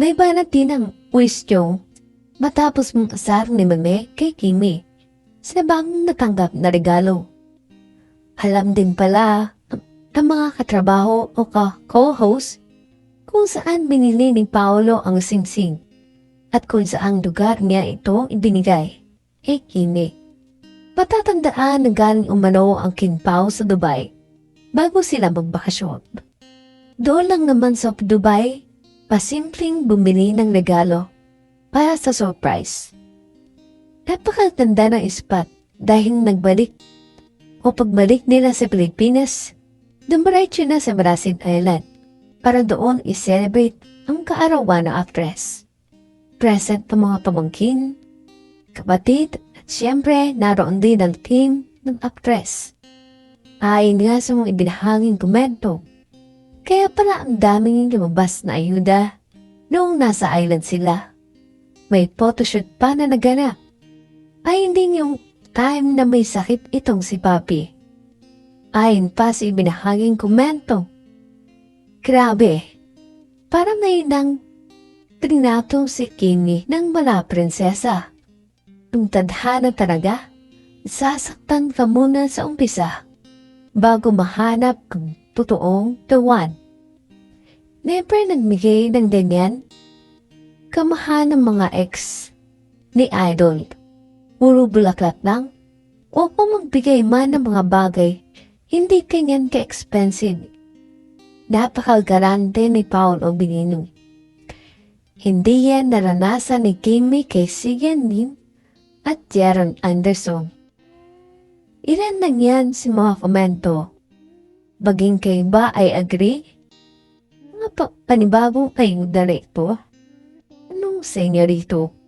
Naibanat din ang question matapos mong kasar ni Meme kay Kimi sa bagong natanggap na regalo. Alam din pala ng mga katrabaho o ka-co-host kung saan binili ni Paolo ang singsing at kung saang lugar niya ito ibinigay kay Kimi. Patatandaan na galing umano ang King Pao sa Dubai bago sila magbakasyon. Doon lang naman sa Dubai, pasimpleng bumili ng regalo para sa surprise. Napakaganda ng spot dahil nagbalik o pagbalik nila sa Pilipinas, dumiretso na sa Brazil Island para doon i-celebrate ang kaarawan ng actress. Present ang mga pamangkin, kapatid, at siyempre naroon din ang team ng actress. Ayon nga sa mga ibinahanging komento, kaya pala ang daming lumabas na ayuda noong nasa island sila. May photoshoot pa na naganap. Ay hindi yung time na may sakit itong si Papi. Ayon pa sa ibinahaging komento. Grabe, parang may nang trinatong si Kimi ng mala prinsesa. Ang tadhana talaga, sasaktan ka muna sa umpisa bago mahanap ang totoong one. Never nagbigay ng ganyan. Kamahan ng mga ex ni Idol. Puro bulaklak lang. O kung magbigay man ng mga bagay, hindi kanyan ka-expensive. Napakagarante ni Paul Obinino. Hindi yan naranasan ni Kimi kay Sigan Lim at Jaron Anderson. Ilan lang yan si mga komento. Baging kay ba ay agree? Pa panibagong kayong dalito? Anong senyorito?